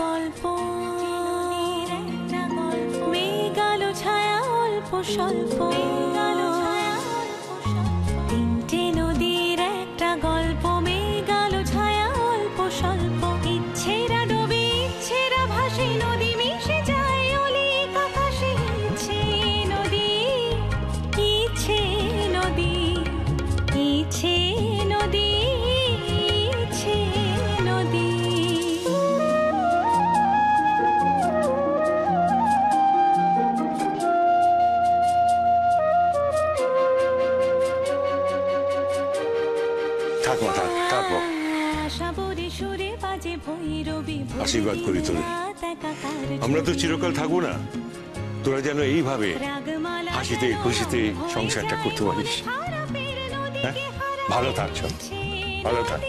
গল্প। মেঘ আলো ছায়া অল্প স্বল্প। থাক মা থাক, থাকব আশীর্বাদ করি তোরে আমরা তো চিরকাল থাকব না তোরা যেন এইভাবে হাসিতে, খুশিতে সংসারটা করতে পারিস হ্যাঁ? ভালো থাক। ভালো থাক।